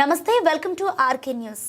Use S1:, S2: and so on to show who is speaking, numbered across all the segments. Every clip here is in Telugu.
S1: నమస్తే welcome to RK news.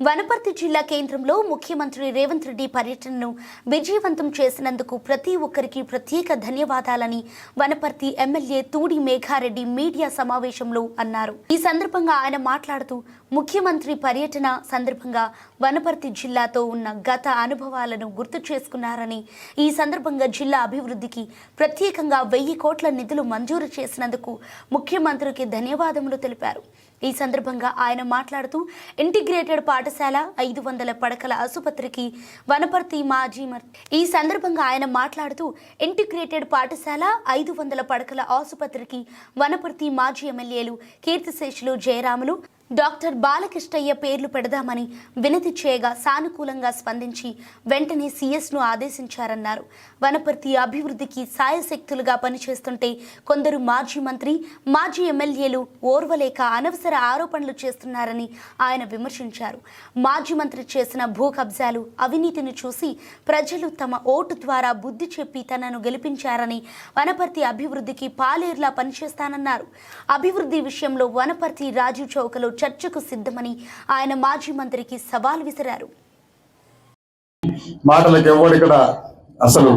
S1: Wanaparthy జిల్లా కేంద్రంలో ముఖ్యమంత్రి రేవంత్ రెడ్డి పర్యటనను విజయవంతం చేసినందుకు ప్రతి ఒక్కరికి ప్రత్యేక ధన్యవాదాలని వనపర్తి ఎమ్మెల్యే తూడి మేఘారెడ్డి మీడియా సమావేశంలో అన్నారు. ఈ సందర్భంగా ఆయన మాట్లాడుతూ ముఖ్యమంత్రి పర్యటన సందర్భంగా వనపర్తి జిల్లాతో ఉన్న గత అనుభవాలను గుర్తు చేసుకున్నారని ఈ సందర్భంగా జిల్లా అభివృద్ధికి ప్రత్యేకంగా వెయ్యి కోట్ల నిధులు మంజూరు చేసినందుకు ముఖ్యమంత్రికి ధన్యవాదములు తెలిపారు. ఈ సందర్భంగా ఆయన మాట్లాడుతూ ఇంటిగ్రేటెడ్ పాఠశాల ఐదు వందల పడకల ఆసుపత్రికి వనపర్తి మాజీ ఈ సందర్భంగా ఆయన మాట్లాడుతూ ఇంటిగ్రేటెడ్ పాఠశాల ఐదు వందల పడకల ఆసుపత్రికి వనపర్తి మాజీ ఎమ్మెల్యేలు కీర్తిశేషులు జయరాములు డాక్టర్ బాలకృష్ణయ్య పేర్లు పెడదామని వినతి చేయగా సానుకూలంగా స్పందించి వెంటనే సీఎస్ను ఆదేశించారన్నారు. వనపర్తి అభివృద్ధికి సాయశక్తులుగా పనిచేస్తుంటే కొందరు మాజీ మంత్రి మాజీ ఎమ్మెల్యేలు ఓర్వలేక అనవసర ఆరోపణలు చేస్తున్నారని ఆయన విమర్శించారు. మాజీ మంత్రి చేసిన భూ కబ్జాలు అవినీతిని చూసి ప్రజలు తమ ఓటు ద్వారా బుద్ధి చెప్పి తనను గెలిపించారని వనపర్తి అభివృద్ధికి పాలేరులా పనిచేస్తానన్నారు. అభివృద్ధి విషయంలో వనపర్తి రాజీవ్ చౌకలో చర్చకు సిద్ధమని ఆయన మాజీ మంత్రికి సవాల్ విసిరారు.
S2: మాటలకు ఎవరు ఇక్కడ అసలు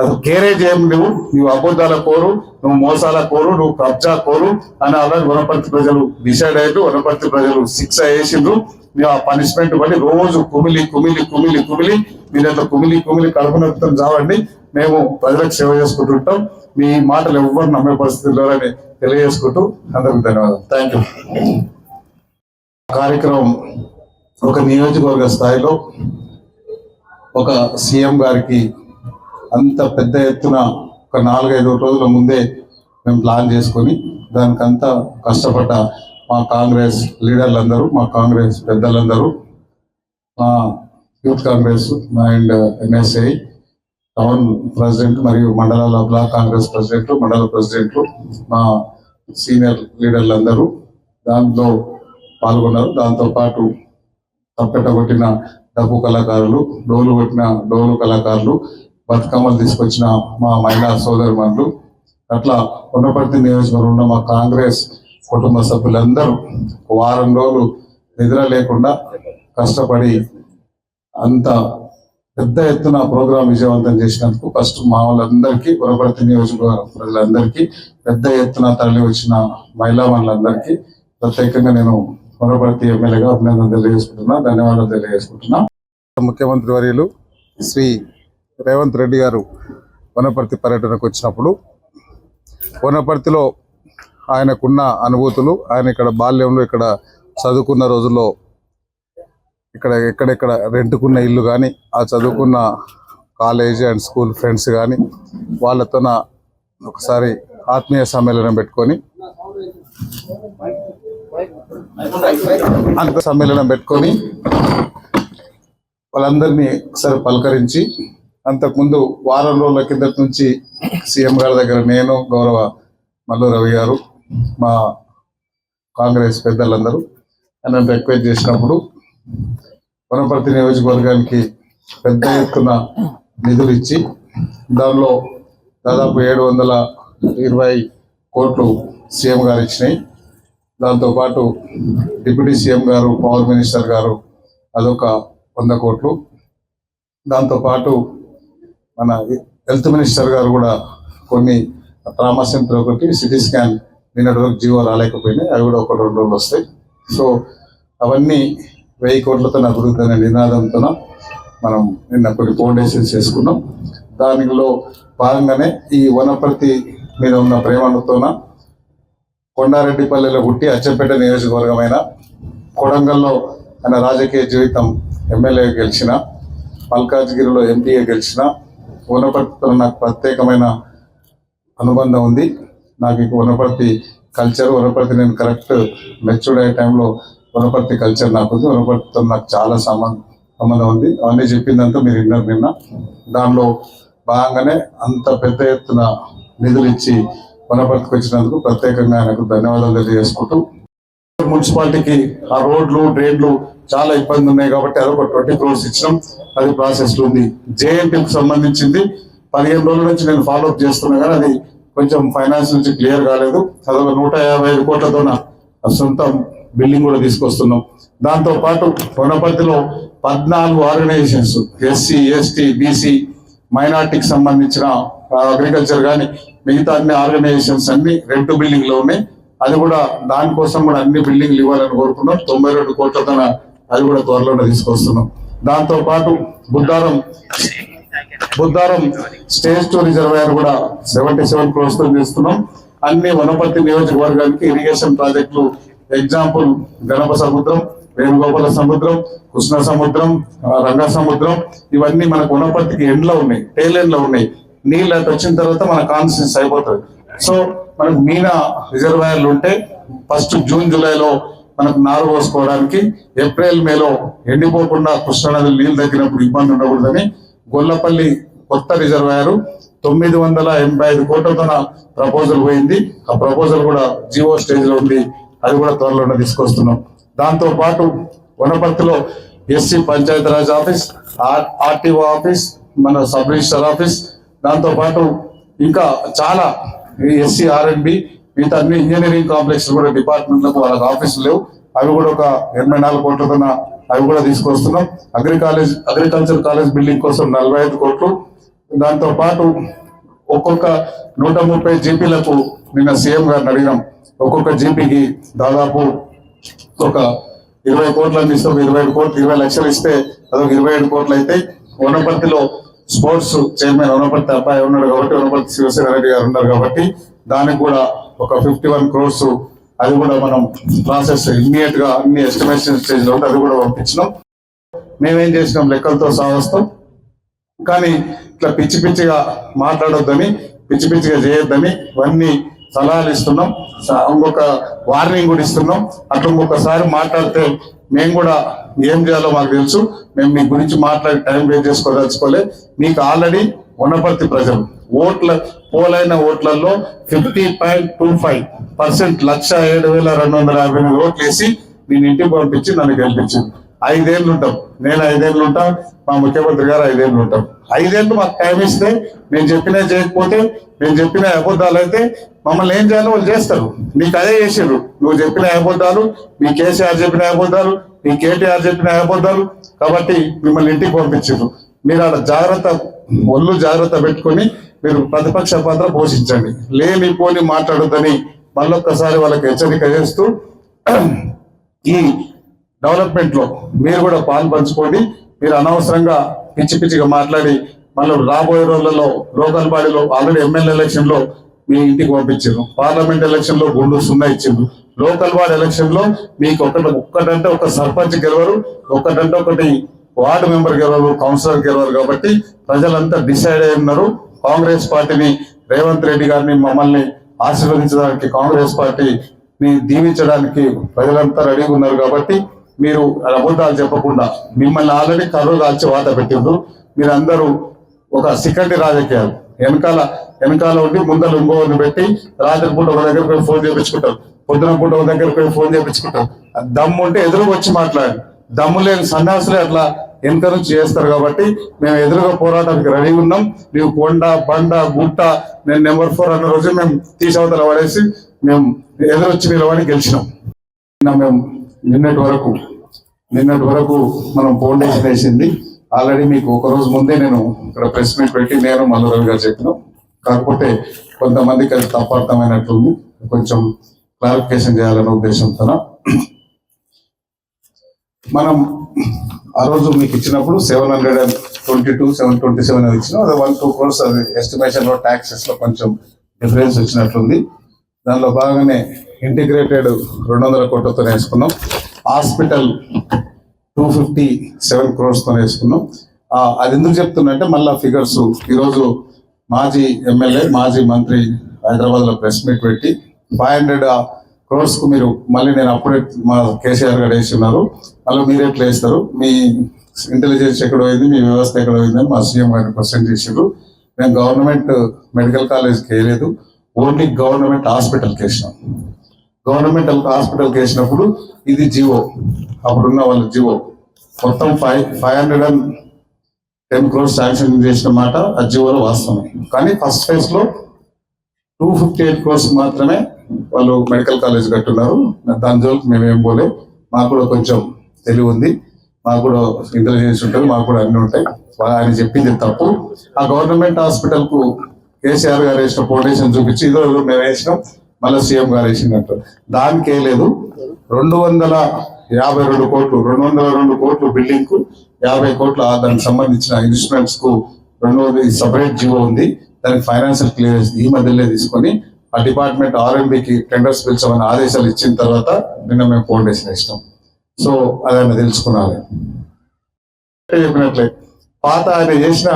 S2: అసలు కేరేజ్ ఏం నువ్వు నువ్వు అబద్ధాల కోరు నువ్వు మోసాల కోరు నువ్వు కబ్జా కోరు అని అలాగే వనపర్తి ప్రజలు డిసైడ్ అయ్యారు. వనపర్తి ప్రజలు శిక్ష వేసిండ్రు. నువ్వు ఆ పనిష్మెంట్ బట్టి రోజు కుమిలి కుమిలి కుమిలి కుమిలి మీరు అట్లా కుమిలి కుమిలి కడుపు నొప్పుతో చావండి. మేము ప్రజలకు సేవ చేసుకుంటుంటాం. మీ మాటలు ఎవ్వరు నమ్మే పరిస్థితుల్లో తెలియజేసుకుంటూ అందరికి ధన్యవాదాలు. థ్యాంక్ యూ కార్యక్రమం ఒక నియోజకవర్గ స్థాయిలో ఒక సీఎం గారికి అంత పెద్ద ఎత్తున ఒక నాలుగైదు రోజుల ముందే మేము ప్లాన్ చేసుకొని దానికంతా కష్టపడ్డ మా కాంగ్రెస్ లీడర్లందరూ మా కాంగ్రెస్ పెద్దలందరూ మా youth Congress and NSI town president మరియు మండలాల బ్లాక్ కాంగ్రెస్ ప్రెసిడెంట్లు మండల ప్రెసిడెంట్లు మా సీనియర్ లీడర్లందరూ దాంట్లో పాల్గొన్నారు. దాంతో పాటు తప్పెట కొట్టిన డబ్బు కళాకారులు డోలు కొట్టిన డోలు కళాకారులు బతుకమ్మలు తీసుకొచ్చిన మా మహిళా సోదరుమణులు అట్లా ఉన్నపర్తి నియోజకవర్గంలో మా కాంగ్రెస్ కుటుంబ సభ్యులందరూ వారం రోజులు నిద్ర లేకుండా కష్టపడి అంత పెద్ద ఎత్తున ప్రోగ్రాం విజయవంతం చేసినందుకు ఫస్ట్ మా వాళ్ళందరికీ వనపర్తి నియోజకవర్గ ప్రజలందరికీ పెద్ద ఎత్తున తరలి వచ్చిన మహిళా మనులందరికీ ప్రత్యేకంగా నేను వనపర్తి ఎమ్మెల్యేగా అభినందన తెలియజేసుకుంటున్నా ధన్యవాదాలు తెలియజేసుకుంటున్నా. ముఖ్యమంత్రి వర్యులు శ్రీ రేవంత్ రెడ్డి గారు వనపర్తి పర్యటనకు వచ్చినప్పుడు వనపర్తిలో ఆయనకున్న అనుభూతులు ఆయన ఇక్కడ బాల్యంలో ఇక్కడ చదువుకున్న రోజుల్లో ఇక్కడ ఎక్కడెక్కడ రెంట్కున్న ఇల్లు కానీ ఆ చదువుకున్న కాలేజ్ అండ్ స్కూల్ ఫ్రెండ్స్ కానీ వాళ్ళతోన ఒకసారి ఆత్మీయ సమ్మేళనం పెట్టుకొని అంత సమ్మేళనం పెట్టుకొని వాళ్ళందరినీ ఒకసారి పలకరించి అంతకుముందు వారం రోజుల కిందటి నుంచి సీఎం గారి దగ్గర నేను గౌరవ మల్లు రవి గారు మా కాంగ్రెస్ పెద్దలందరూ ఆయన రిక్వెస్ట్ చేసినప్పుడు వనపర్తి నియోజకవర్గానికి పెద్ద ఎత్తున నిధులు ఇచ్చి దానిలో దాదాపు ఏడు వందల ఇరవై కోట్లు సీఎం గారు ఇచ్చినాయి. దాంతోపాటు డిప్యూటీ సీఎం గారు పవర్ మినిస్టర్ గారు అదొక వంద కోట్లు. దాంతోపాటు మన హెల్త్ మినిస్టర్ గారు కూడా కొన్ని ట్రామా సెంటర్ ఒకటి సిటీ స్కాన్ నిన్నటి వరకు జీవో రాలేకపోయినాయి. అవి కూడా ఒక రెండు రోజులు వస్తాయి. సో అవన్నీ వెయ్యి కోట్లతో అభివృద్ధి అనే నినాదంతో మనం నిన్న కొన్ని ఫౌండేషన్స్ చేసుకున్నాం. దానిలో భాగంగానే ఈ వనపర్తి మీద ఉన్న ప్రేమతోన కొండారెడ్డిపల్లెలో పుట్టి అచ్చంపేట నియోజకవర్గమైన కొడంగల్లో ఆయన రాజకీయ జీవితం ఎమ్మెల్యే గెలిచిన మల్కాజ్గిరిలో ఎంపీఏ గెలిచిన వనపర్తితో నాకు ప్రత్యేకమైన అనుబంధం ఉంది. నాకు ఇక వనపర్తి కల్చర్ వనపర్తి నేను కరెక్ట్ మెచ్యూర్డ్ అయ్యే టైంలో వనపర్తి కల్చర్ నాకు ఉంది వనపర్తితో నాకు చాలా సంబంధం సంబంధం ఉంది. అవన్నీ చెప్పిందంతా మీరు విన్నారు నిన్న. దానిలో భాగంగానే అంత పెద్ద ఎత్తున నిధులు ఇచ్చి వనపర్తికి వచ్చినందుకు ప్రత్యేకంగా ఆయనకు ధన్యవాదాలు తెలియజేసుకుంటూ మున్సిపాలిటీకి ఆ రోడ్లు డ్రైన్లు చాలా ఇబ్బంది ఉన్నాయి కాబట్టి అదొక ట్వంటీ క్రోర్స్ ఇచ్చినాం. అది ప్రాసెస్ ఉంది. జేఎన్టీకి సంబంధించింది. పదిహేను రోజుల నుంచి నేను ఫాలో అప్ చేస్తున్నా కానీ అది కొంచెం ఫైనాన్స్ నుంచి క్లియర్ కాలేదు. అదొక నూట యాభై ఐదు కోట్లతోన సొంత బిల్డింగ్ కూడా తీసుకొస్తున్నాం. దాంతో పాటు వనపర్తిలో పద్నాలుగు ఆర్గనైజేషన్స్ ఎస్సీ ఎస్టీ బీసీ మైనార్టీకి సంబంధించిన అగ్రికల్చర్ కానీ మిగతా అన్ని ఆర్గనైజేషన్స్ అన్ని రెండు బిల్డింగ్లో ఉన్నాయి అది కూడా దానికోసం కూడా అన్ని బిల్డింగ్లు ఇవ్వాలని కోరుకున్నాం తొంభై రెండు కోట్లతో అది కూడా త్వరలోనే తీసుకొస్తున్నాం. దాంతో పాటు Buddharam Buddharam stage two reservoir కూడా సెవెంటీ సెవెన్ క్రోర్స్తో చేస్తున్నాం. అన్ని వనపర్తి నియోజకవర్గానికి ఇరిగేషన్ ప్రాజెక్టులు ఎగ్జాంపుల్ గణప సముద్రం వేణుగోపాల సముద్రం కృష్ణ సముద్రం రంగ సముద్రం ఇవన్నీ మనకు వనపర్తికి ఎండ్లో ఉన్నాయి టేల్ ఎండ్లో ఉన్నాయి. నీళ్ళు అటు వచ్చిన తర్వాత మన కాన్స్టిట్యూన్స్ అయిపోతుంది సో మనకు మీనా రిజర్వాయర్లు ఉంటే ఫస్ట్ జూన్ జూలైలో మనకు నారు పోసుకోవడానికి ఏప్రిల్ మేలో ఎండిపోకుండా కృష్ణానది నీళ్ళు తగ్గినప్పుడు ఇబ్బంది ఉండకూడదని గొల్లపల్లి కొత్త రిజర్వాయర్ తొమ్మిది వందల ఎనభై ఐదు కోట్లతో ప్రపోజల్ పోయింది. ఆ ప్రపోజల్ కూడా జియో స్టేజ్లో ఉంది. అది కూడా త్వరలోనే తీసుకొస్తున్నాం. దాంతో పాటు వనపర్తిలో SC Panchayati Raj office RTO office మన సబ్ రిజిస్టర్ ఆఫీస్ దాంతో పాటు ఇంకా చాలా ఎస్సీ ఆర్ఎండ్బి మిగతా అన్ని ఇంజనీరింగ్ కాంప్లెక్స్ కూడా డిపార్ట్మెంట్లకు వాళ్ళకి ఆఫీసులు లేవు. అవి కూడా ఒక ఎనభై నాలుగు కోట్లతో అవి కూడా తీసుకొస్తున్నాం. Agri college agriculture college building కోసం నలభై ఐదు కోట్లు. దాంతో పాటు ఒక్కొక్క నూట ముప్పై జీపీలకు నిన్న సీఎం గారిని అడిగినాం. ఒక్కొక్క జీపీకి దాదాపు ఒక ఇరవై కోట్ల అందిస్తాం ఇరవై ఐదు కోట్లు ఇరవై లక్షలు ఇస్తే అదొక ఇరవై ఏడు కోట్లు అయితే వనపర్తిలో స్పోర్ట్స్ చైర్మన్ వనపర్తి అబ్బాయి ఉన్నాడు కాబట్టి వనపర్తి శివసేన రెడ్డి గారు ఉన్నారు కాబట్టి దానికి కూడా ఒక ఫిఫ్టీ వన్ క్రోర్స్ అది కూడా మనం ప్రాసెస్ ఇమ్మీడియట్గా అన్ని ఎస్టిమేషన్ స్టేజ్లో ఉంటే అది కూడా పంపించినాం. మేమేం చేసినాం? లెక్కలతో సాధిస్తాం కానీ ఇట్లా పిచ్చి పిచ్చిగా మాట్లాడొద్దని పిచ్చి పిచ్చిగా చేయొద్దని ఇవన్నీ సలహాలు ఇస్తున్నాం. ఇంకొక వార్నింగ్ కూడా ఇస్తున్నాం. అట్లా ఇంకొకసారి మాట్లాడితే మేము కూడా ఏం చేయాలో మాకు తెలుసు. మేము మీ గురించి మాట్లాడి టైం వేస్ట్ చేసుకోదలుచుకోలే. మీకు ఆల్రెడీ వనపర్తి ప్రజలు ఓట్ల పోలైన ఓట్లలో fifty point two five percent లక్ష ఏడు వేల రెండు వందల యాభై ఎనిమిది ఓట్లు వేసి నేను ఇంటికి పంపించి నన్ను గెలిపించింది. ఐదేళ్ళు ఉంటాం. నేను ఐదేళ్ళు ఉంటాం మా ముఖ్యమంత్రి గారు ఐదేళ్ళు ఉంటాం. ఐదేళ్ళు మాకు టైం ఇస్తే నేను చెప్పినా చేయకపోతే నేను చెప్పిన అబద్ధాలు అయితే మమ్మల్ని ఏం చేయాలో వాళ్ళు చేస్తారు. నీకు అదే చేసిండ్రు. నువ్వు చెప్పిన అబద్ధాలు మీ కేసీఆర్ చెప్పిన అబద్ధాలు మీ కేటీఆర్ చెప్పిన అబద్ధాలు కాబట్టి మిమ్మల్ని ఇంటికి పంపించారు మీరు అక్కడ జాగ్రత్త ఒళ్ళు జాగ్రత్త పెట్టుకొని మీరు ప్రతిపక్ష పాత్ర పోషించండి. లేని పోని మాట్లాడొద్దని మళ్ళొక్కసారి వాళ్ళకి హెచ్చరిక చేస్తూ ఈ డెవలప్మెంట్లో మీరు కూడా పాలు పంచుకోండి. మీరు అనవసరంగా పిచ్చి పిచ్చిగా మాట్లాడి మళ్ళీ రాబోయే రోజులలో లోకల్ బాడీలో ఆల్రెడీ ఎమ్మెల్యే ఎలక్షన్లో మీ ఇంటికి పంపించారు. పార్లమెంట్ ఎలక్షన్లో గుండు సున్నా ఇచ్చిండ్రు. లోకల్ వార్డ్ ఎలక్షన్లో మీకు ఒకటి ఒక్కటంటే ఒక సర్పంచ్ గెలవరు ఒకటంటే ఒకటి వార్డు మెంబర్ గెలవరు కౌన్సిలర్ గెలవరు కాబట్టి ప్రజలంతా డిసైడ్ అయి ఉన్నారు. కాంగ్రెస్ పార్టీని రేవంత్ రెడ్డి గారిని మమ్మల్ని ఆశీర్వదించడానికి కాంగ్రెస్ పార్టీని దీవించడానికి ప్రజలంతా రెడీగా ఉన్నారు కాబట్టి మీరు అబద్ధాలు చెప్పకుండా మిమ్మల్ని ఆల్రెడీ కర్రలు కాల్చి వాత పెట్టిండ్రు. మీరందరూ ఒక సికండి రాజకీయాలు. వెనకాల వెనకాల ఉండి ముందర ఇంకోని పెట్టి రాత్రి పూట ఒక దగ్గర పోయి ఫోన్ చేయించుకుంటారు పొద్దున పూట ఒక దగ్గర పోయి ఫోన్ చేయించుకుంటారు దమ్ము ఉంటే ఎదురుగా వచ్చి మాట్లాడండి. దమ్ము లేని సన్యాసులే అట్లా ఎంత నుంచి చేస్తారు కాబట్టి మేము ఎదురుగా పోరాటానికి రెడీ ఉన్నాం. నీవు కొండ బండ గుట్ట నేను నెంబర్ ఫోర్ అన్న రోజు మేము తీసవతల పడేసి మేము ఎదురొచ్చి నిలబడి గెలిచినాం. మేము నిన్నటి వరకు నిన్నటి వరకు మనం ఫౌండేషన్ వేసింది. ఆల్రెడీ మీకు ఒక రోజు ముందే నేను ఇక్కడ ప్రెస్ మీట్ పెట్టి నేను మల్లు రవి గారు చెప్పినాం. కాకపోతే కొంతమందికి అది తప్పర్థమైనట్టుంది కొంచెం క్లారిఫికేషన్ చేయాలనే ఉద్దేశంతో మనం ఆ రోజు మీకు ఇచ్చినప్పుడు seven hundred and twenty two seven twenty seven ఇచ్చినాం. అది వన్ టూ క్రోర్స్ అది ఎస్టిమేషన్లో ట్యాక్సెస్లో లో కొంచెం డిఫరెన్స్ వచ్చినట్లుంది దానిలో భాగంగానే ఇంటిగ్రేటెడ్ రెండు వందల కోట్లతో వేసుకున్నాం. హాస్పిటల్ టూ ఫిఫ్టీ సెవెన్ క్రోర్స్తో వేసుకున్నాం. అది ఎందుకు చెప్తున్నంటే మళ్ళీ ఫిగర్స్ ఈరోజు మాజీ ఎమ్మెల్యే మాజీ మంత్రి హైదరాబాద్లో ప్రెస్ మీట్ పెట్టి ఫైవ్ హండ్రెడ్ క్రోర్స్కు మీరు మళ్ళీ నేను అప్పుడే మా కేసీఆర్ గారు వేసి ఉన్నారు మళ్ళీ మీరు ఎట్లా వేస్తారు? మీ ఇంటెలిజెన్స్ ఎక్కడ పోయింది? మీ వ్యవస్థ ఎక్కడ పోయింది? అని మా సీఎం గారిని క్వశ్చన్ చేసారు మేము గవర్నమెంట్ మెడికల్ కాలేజ్కి వేయలేదు. ఓన్లీ గవర్నమెంట్ హాస్పిటల్కి వేసినాం. గవర్నమెంట్ హాస్పిటల్కి వేసినప్పుడు ఇది జివో అప్పుడున్న వాళ్ళ జివో మొత్తం five five hundred and ten crores sanction చేసిన మాట ఆ జివోలో వాస్తవమే కానీ ఫస్ట్ ఫేజ్లో టూ ఫిఫ్టీ ఎయిట్ క్రోర్స్ మాత్రమే వాళ్ళు మెడికల్ కాలేజ్ కట్టున్నారు. దాని జోలికి మేమేం పోలే. మాకు కూడా కొంచెం తెలివి ఉంది. మాకు కూడా ఇంటెలిజెన్స్ ఉంటుంది. మాకు కూడా అన్ని ఉంటాయి. ఆయన చెప్పింది తప్పు. ఆ గవర్నమెంట్ హాస్పిటల్కు కేసీఆర్ గారు వేసిన ఫౌండేషన్ చూపించి ఇదో మేము వేసినాం. మళ్ళీ సీఎం గారు వేసిందంట. దానికే లేదు. రెండు వందల యాభై రెండు కోట్లు రెండు వందల రెండు కోట్లు బిల్డింగ్కు యాభై కోట్ల దానికి సంబంధించిన ఇన్స్ట్రుమెంట్స్కు రెండు సపరేట్ జీవో ఉంది. దానికి ఫైనాన్షియల్ క్లియరెన్స్ ఈ మధ్యలో తీసుకొని ఆ డిపార్ట్మెంట్ ఆర్ఎంబికి టెండర్స్ పిలిచమని ఆదేశాలు ఇచ్చిన తర్వాత నిన్న మేము ఫౌండేషన్ ఇష్టం. సో అది తెలుసుకున్నాను చెప్పినట్లయితే పాత ఆయన చేసిన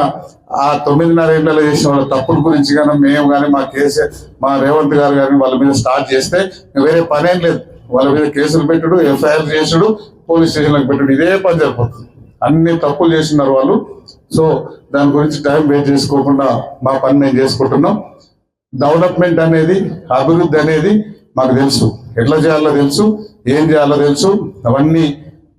S2: ఆ తొమ్మిదిన్నర ఏళ్ళలో చేసిన వాళ్ళ తప్పుల గురించి కానీ మేము కానీ మా కేసు మా రేవంత్ గారు కానీ వాళ్ళ మీద స్టార్ట్ చేస్తే వేరే పనేం లేదు. వాళ్ళ మీద కేసులు పెట్టుడు ఎఫ్ఐఆర్ చేసుడు పోలీస్ స్టేషన్లకు పెట్టుడు ఇదే పని జరిపోతుంది అన్ని తప్పులు చేస్తున్నారు వాళ్ళు. సో దాని గురించి టైం వేస్ట్ చేసుకోకుండా మా పని మేము చేసుకుంటున్నాం. డెవలప్మెంట్ అనేది అభివృద్ధి అనేది మాకు తెలుసు. ఎట్లా చేయాలో తెలుసు ఏం చేయాలో తెలుసు అవన్నీ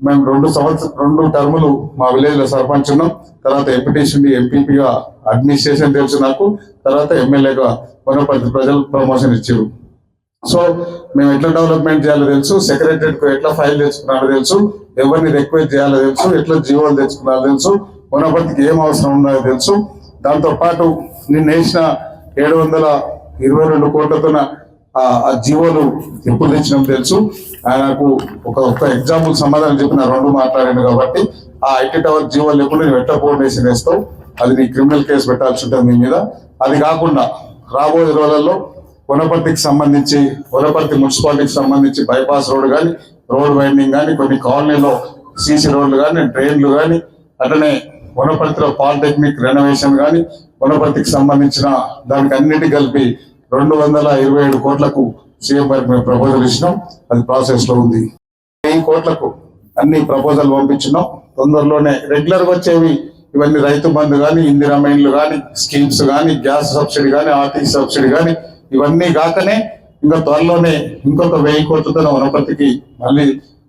S2: మేము రెండు సంవత్సరం రెండు టర్ములు మా విలేజ్లో సర్పంచ్ ఉన్నాం. తర్వాత ఎంపీటీసీ ఎంపీపీగా అడ్మినిస్ట్రేషన్ తెలుసు నాకు. తర్వాత ఎమ్మెల్యేగా వనపర్తి ప్రజలు ప్రమోషన్ ఇచ్చారు సో మేము ఎట్లా డెవలప్మెంట్ చేయాలో తెలుసు. సెక్రటరియట్కు ఎట్లా ఫైల్ తెచ్చుకున్నారో తెలుసు. ఎవరిని రిక్వెస్ట్ చేయాలో తెలుసు. ఎట్లా జీవోలు తెచ్చుకున్నారో తెలుసు. వనపర్తికి ఏం అవసరం ఉన్నాయో తెలుసు. దాంతో పాటు నిన్న వేసిన ఏడు వందల ఇరవై రెండు కోట్లతో ఆ జీవోలు ఎప్పుడు తెచ్చినాం తెలుసు. ఆయనకు ఒక ఒక ఎగ్జాంపుల్ సమాధానం చెప్పిన రెండు మాట్లాడాను కాబట్టి ఆ ఐటీ టవర్ జీవోలు లేకుండా నువ్వు ఎట్లా వేసి వేస్తావు అది నీ క్రిమినల్ కేసు పెట్టాల్సి ఉంటుంది మీ మీద. అది కాకుండా రాబోయే రోజులలో వనపర్తికి సంబంధించి వనపర్తి మున్సిపాలిటీకి సంబంధించి బైపాస్ రోడ్ కానీ రోడ్ వైండింగ్ కానీ కొన్ని కాలనీలో సీసీ రోడ్లు కానీ ట్రైన్లు కానీ అట్లనే వనపర్తిలో పాలిటెక్నిక్ రెనోవేషన్ కానీ వనపర్తికి సంబంధించిన దానికి అన్నిటి కలిపి రెండు వందల ఇరవై ఏడు కోట్లకు సీఎం గారికి మేము ప్రపోజల్ ఇచ్చినాం. అది ప్రాసెస్లో ఉంది. వెయ్యి కోట్లకు అన్ని ప్రపోజల్ పంపించినాం. తొందరలోనే రెగ్యులర్గా వచ్చేవి ఇవన్నీ రైతు బంధు కానీ ఇందిరా మైన్లు కానీ స్కీమ్స్ కానీ గ్యాస్ సబ్సిడీ కానీ ఆర్టీసీ సబ్సిడీ కానీ ఇవన్నీ కాకనే ఇంకా త్వరలోనే ఇంకొక వెయ్యి కోట్లతో వనపర్తికి మళ్ళీ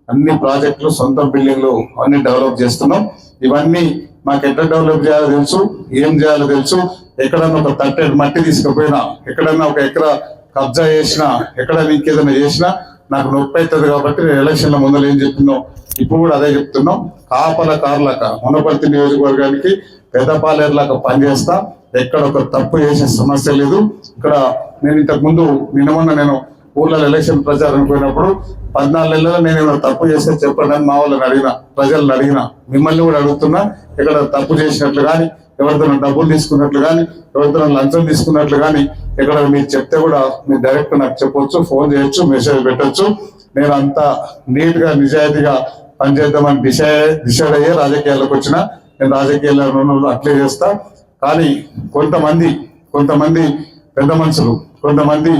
S2: అన్ని ప్రాజెక్టులు సొంత బిల్డింగ్లు అన్ని డెవలప్ చేస్తున్నాం. ఇవన్నీ మాకు ఎట్లా డెవలప్ చేయాలో తెలుసు ఏం చేయాలో తెలుసు. ఎక్కడన్నా ఒక తట్టెడు మట్టి తీసుకుపోయినా ఎక్కడన్నా ఒక ఎకరా కబ్జా చేసినా ఎక్కడన్నా ఇంకేదైనా చేసినా నాకు నొప్పి అవుతుంది కాబట్టి నేను ఎలక్షన్ల ముందర ఏం చెప్తున్నాం ఇప్పుడు కూడా అదే చెప్తున్నాం. కాపల కార్లక మునపర్తి నియోజకవర్గానికి పెద్దపాలేరులాగా పనిచేస్తా. ఎక్కడ ఒక తప్పు చేసే సమస్య లేదు. ఇక్కడ నేను ఇంతకు ముందు నిన్న నేను ఊళ్ళలో ఎలక్షన్ ప్రచారం పోయినప్పుడు పద్నాలుగు నెలల్లో నేను ఏమైనా తప్పు చేస్తే చెప్పండి అని మా వాళ్ళని అడిగిన ప్రజలను అడిగిన మిమ్మల్ని కూడా అడుగుతున్నా ఇక్కడ తప్పు చేసినట్లు కానీ ఎవరితో డబ్బులు తీసుకున్నట్లు కానీ ఎవరితో లంచం తీసుకున్నట్లు కానీ ఇక్కడ మీరు చెప్తే కూడా మీరు డైరెక్ట్ నాకు చెప్పొచ్చు ఫోన్ చేయొచ్చు మెసేజ్ పెట్టొచ్చు. నేను అంత నీట్గా నిజాయితీగా పనిచేద్దామని డిసైడ్ డిసైడ్ అయ్యే రాజకీయాల్లోకి వచ్చిన. నేను రాజకీయాల్లో అట్లే చేస్తా. కానీ కొంతమంది కొంతమంది పెద్ద మనుషులు కొంతమంది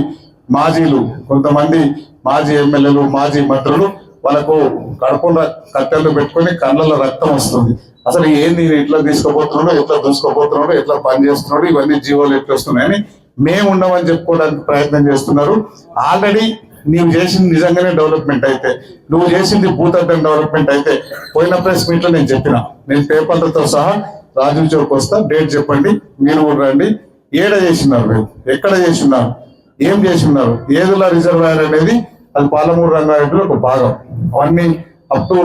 S2: మాజీలు కొంతమంది మాజీ ఎమ్మెల్యేలు మాజీ మంత్రులు వాళ్ళకు కడుపులో కట్టెలు పెట్టుకుని కళ్ళలో రక్తం వస్తుంది. అసలు ఏంది ఎట్లా తీసుకుపోతున్నాడో? ఎట్లా దూసుకోపోతున్నాడో? ఎట్లా పని చేస్తున్నాడో? ఇవన్నీ జీవోలు ఎట్లా వస్తున్నాయని మేము ఉండమని చెప్పుకోవడానికి ప్రయత్నం చేస్తున్నారు. ఆల్రెడీ నీవు చేసింది నిజంగానే డెవలప్మెంట్ అయితే నువ్వు చేసింది భూతద్దం డెవలప్మెంట్ అయితే పోయిన ప్రెస్ మీట్లో నేను చెప్పిన. నేను పేపర్లతో సహా రాజీవ్ చౌక్ వస్తా డేట్ చెప్పండి మీరు కూడా రండి. ఏడ చేసినారు? ఎక్కడ చేసినారు? ఏం చేసినారు? ఏదుల రిజర్వాయర్ అనేది అది పాలమూరు రంగారెడ్డిలో ఒక భాగం. అవన్నీ అప్ టు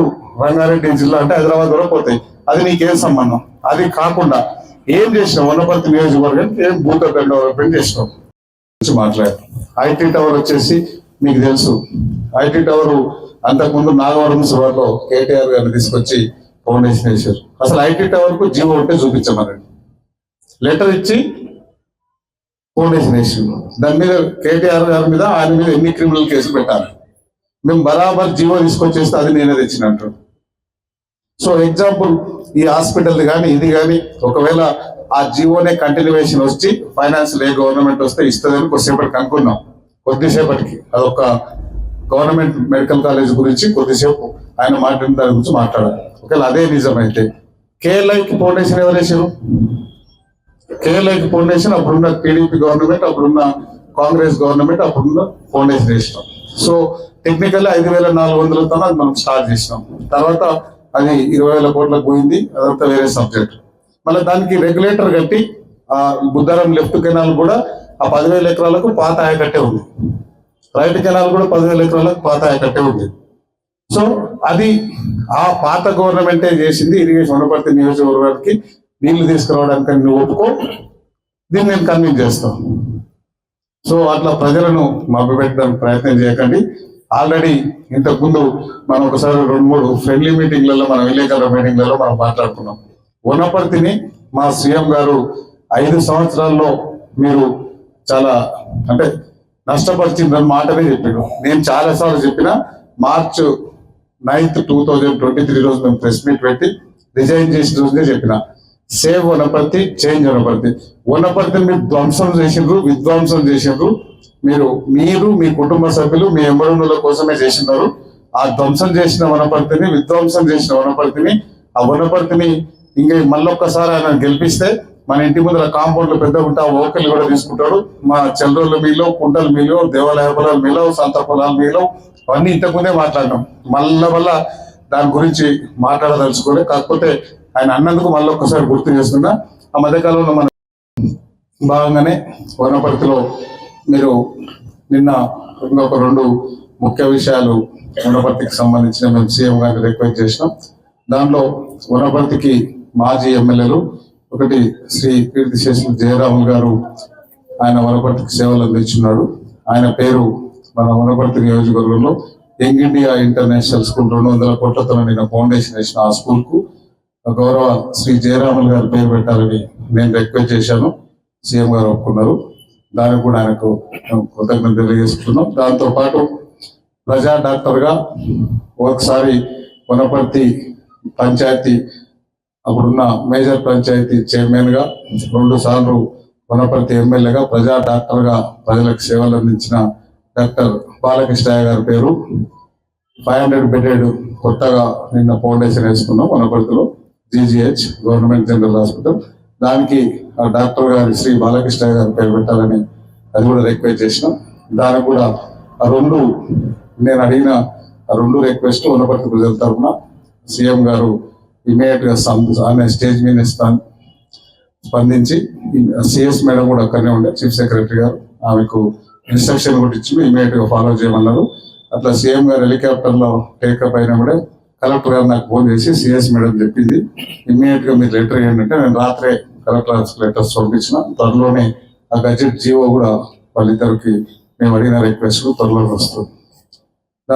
S2: రంగారెడ్డి జిల్లా అంటే హైదరాబాద్ వరకు పోతాయి. అది నీకేం సంబంధం? అది కాకుండా ఏం చేసినాం వనపర్తి నియోజకవర్గానికి ఏం భూతద్దం డెవలప్మెంట్ చేసినాం మాట్లాడారు ఐటీ టవర్ వచ్చేసి మీకు తెలుసు. ఐటీ టవర్ అంతకుముందు నాగవరం సభలో కేటీఆర్ గారిని తీసుకొచ్చి ఫౌండేషన్ వేశారు. అసలు ఐటీ టవర్కు జీవో ఉంటే చూపించమనండి. లెటర్ ఇచ్చి ఫౌండేషన్ వేసిండు దాని మీద కేటీఆర్ గారి మీద ఆయన మీద ఎన్ని క్రిమినల్ కేసులు పెట్టాలి? మేము బరాబర్ జీవో తీసుకొచ్చేస్తే అది నేనే తెచ్చినట్టు. సో ఎగ్జాంపుల్ ఈ హాస్పిటల్ కానీ ఇది కానీ ఒకవేళ ఆ జీవోనే కంటిన్యూవేషన్ వచ్చి ఫైనాన్స్ ఏ గవర్నమెంట్ వస్తే ఇస్తుందని కొద్దిసేపటికి అనుకున్నాం. కొద్దిసేపటికి. అదొక గవర్నమెంట్ మెడికల్ కాలేజ్ గురించి కొద్దిసేపు ఆయన మాట్లాడిన దాని గురించి మాట్లాడాలి. ఒకవేళ అదే నిజమైతే కేఎల్ఐకి ఫౌండేషన్ ఎవరు కేరళకి ఫౌండేషన్ అప్పుడున్న టీడీపీ గవర్నమెంట్ అప్పుడున్న కాంగ్రెస్ గవర్నమెంట్ అప్పుడున్న ఫౌండేషన్ వేసినాం. సో టెక్నికల్ ఐదు వేల నాలుగు వందలతో అది మనం స్టార్ట్ చేసినాం. తర్వాత అది ఇరవై వేల కోట్లకు పోయింది అదంతా వేరే సబ్జెక్ట్ మళ్ళీ దానికి రెగ్యులేటర్ కట్టి ఆ బుద్ధారం లెఫ్ట్ కెనాల్ కూడా ఆ పదివేల ఎకరాలకు పాత ఆయకట్టే ఉంది. రైట్ కెనాల్ కూడా పదివేల ఎకరాలకు పాత ఆయకట్టే ఉంది. సో అది ఆ పాత గవర్నమెంటే చేసింది ఇరిగేషన్ వనపర్తి నియోజకవర్గానికి నీళ్ళు తీసుకురావడానికి అని నువ్వు ఒప్పుకో. దీన్ని నేను కన్విన్స్ చేస్తాను సో అట్లా ప్రజలను మభ్యపెట్టడానికి ప్రయత్నం చేయకండి. ఆల్రెడీ ఇంతకుముందు మనం ఒకసారి రెండు మూడు ఫ్రెండ్లీ మీటింగ్లలో మనం విలేకరుల మీటింగ్లలో మనం మాట్లాడుకున్నాం. ఉన్నపర్తిని మా సీఎం గారు ఐదు సంవత్సరాల్లో మీరు చాలా అంటే నష్టపరిచిందని మాటనే చెప్పాడు నేను చాలా సార్లు చెప్పిన March ninth two thousand twenty three రోజు మేము ప్రెస్ మీట్ పెట్టి రిజైన్ చేసిన రోజునే చెప్పిన. Save Wanaparthy change Wanaparthy. వనపర్తిని మీరు ధ్వంసం చేసిండ్రు విధ్వంసం చేసిండ్రు. మీరు మీరు మీ కుటుంబ సభ్యులు మీ ఎంబడుల కోసమే చేసినారు ఆ ధ్వంసం చేసిన వనపర్తిని విధ్వంసం చేసిన వనపర్తిని ఆ వనపర్తిని ఇంకా మళ్ళొక్కసారి ఆయన గెలిపిస్తే మన ఇంటి ముందర కాంపౌండ్లు పెద్ద ఉంటే ఆ ఓకలు కూడా తీసుకుంటాడు. మా చెల్లరోళ్ళ మీలో కుండల మీలో దేవాలయ పొలాల మీలో సంత పొలాల మీలో అవన్నీ ఇంతకుముందే మాట్లాడినాం. మళ్ళా మళ్ళా దాని గురించి మాట్లాడదలుచుకోలే. కాకపోతే ఆయన అన్నందుకు మళ్ళీ ఒక్కసారి గుర్తు చేస్తున్నా ఆ మధ్యకాలంలో మన భాగంగానే వనపర్తిలో మీరు నిన్న ఒక రెండు ముఖ్య విషయాలు వనపర్తికి సంబంధించిన మేము సీఎం గారికి రిక్వెస్ట్ చేసినాం. దానిలో వనపర్తికి మాజీ ఎమ్మెల్యేలు ఒకటి శ్రీ కీర్తిశేషులు జయరాములు గారు ఆయన వనపర్తికి సేవలు అందించున్నాడు. ఆయన పేరు మన వనపర్తి నియోజకవర్గంలో యంగ్ ఇండియా ఇంటర్నేషనల్ స్కూల్ రెండు వందల కోట్లతో నేను ఫౌండేషన్ వేసిన ఆ స్కూల్కు గౌరవ శ్రీ జయరాములు గారి పేరు పెట్టాలని నేను రిక్వెస్ట్ చేశాను. సీఎం గారు ఒప్పుకున్నారు. దానికి కూడా ఆయనకు కృతజ్ఞత తెలియజేసుకున్నాం దాంతో పాటు ప్రజా డాక్టర్గా ఒకసారి వనపర్తి పంచాయతీ అప్పుడున్న మేజర్ పంచాయతీ చైర్మన్గా రెండు సార్లు వనపర్తి ఎమ్మెల్యేగా ప్రజా డాక్టర్గా ప్రజలకు సేవలు అందించిన డాక్టర్ బాలకృష్ణయ్య గారి పేరు. ఫైవ్ హండ్రెడ్ బెడెడ్ కొత్తగా నిన్న ఫౌండేషన్ వేసుకున్నాం వనపర్తిలో. GGH government general hospital. దానికి ఆ డాక్టర్ గారి శ్రీ బాలకృష్ణ గారి పేరు పెట్టాలని అది కూడా రిక్వెస్ట్ చేసినాం. దానికి కూడా ఆ రెండు నేను అడిగిన ఆ రెండు రిక్వెస్ట్ ఉన్నపర్తి ప్రజల తరఫున సీఎం గారు ఇమీడియట్గా ఆమె స్టేజ్ మీద ఇస్తాను స్పందించి సిఎస్ మేడం కూడా అక్కడనే ఉండే చీఫ్ సెక్రటరీ గారు. ఆమెకు ఇన్స్ట్రక్షన్ కూడా ఇచ్చి ఇమీడియట్గా ఫాలో చేయమన్నారు. అట్లా సీఎం గారు హెలికాప్టర్లో టేకప్ అయినా కూడా కలెక్టర్ గారు నాకు ఫోన్ చేసి సిఎస్ మేడం చెప్పింది ఇమ్మీడియట్గా మీరు లెటర్ ఏంటంటే నేను రాత్రే కలెక్టర్ లెటర్స్ పంపించిన. త్వరలోనే ఆ గజెట్ జీవో కూడా వాళ్ళిద్దరికి మేము అడిగిన రిక్వెస్ట్ త్వరలో వస్తుంది.